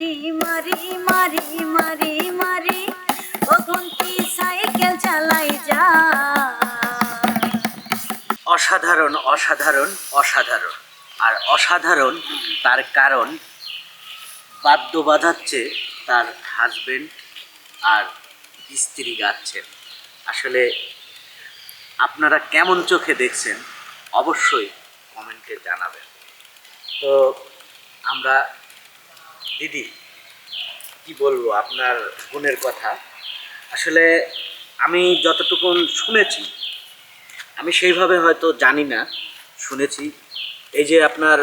মারি মারি মারি মারি। সাইকেল চালাই যা অসাধারণ অসাধারণ অসাধারণ। আর অসাধারণ তার কারণ বাদ্য বাজাচ্ছে তার হাজবেন্ড আর স্ত্রী গাচ্ছেন। আসলে আপনারা কেমন চোখে দেখছেন, অবশ্যই কমেন্টে জানাবেন। তো আমরা দিদি কি বলব আপনার বোনের কথা? আসলে আমি যতটুকু শুনেছি আমি সেইভাবে হয়তো জানি না শুনেছি। এই যে আপনার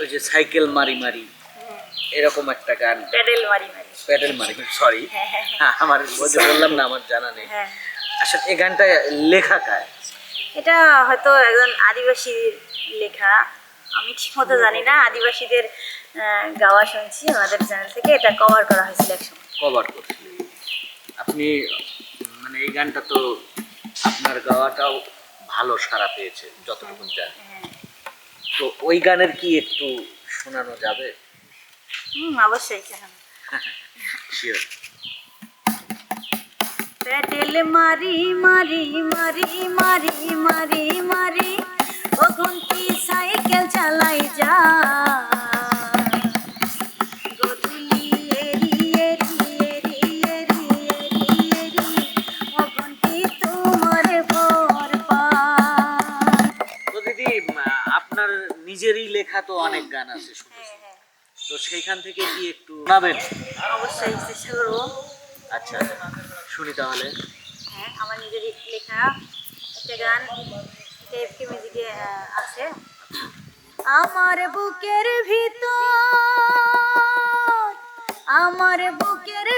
ওই যে সাইকেল মারি মারি এরকম একটা গান। প্যাডেল মারি মারি। প্যাডেল মারি সরি হ্যাঁ, হ্যাঁ, হ্যাঁ। আমার যে বললাম না আমার জানা নেই। আসলে এই গানটা লেখা কায় এটা হয়তো একজন আদিবাসীর লেখা। আমি ঠিক মতো জানি না আদিবাসীদের গাওয়া শুনছি আমাদের চ্যানেল থেকে। এটা কভার করা হয়েছিল কভার করছিলেন আপনি মানে এই গানটা তো আপনার গাওয়াটাও ভালো সাড়া পেয়েছে যতটুকু জানি। হ্যাঁ। তো ওই গানের কি একটু শোনানো যাবে? হুম অবশ্যই কেন শিওর প্যাডেল মারি মারি মারি মারি মারি লেখা তো অনেক গান আছে শুনেছি। হ্যাঁ হ্যাঁ। তো সেইখান থেকে কি একটু শোনাবেন? অবশ্যই চেষ্টা করব আচ্ছা শুনি তাহলে। হ্যাঁ আমার নিজের লেখা একটা গান টেপকে মিউজিকে আছে। আমার বুকের ভিতর আমার বুকের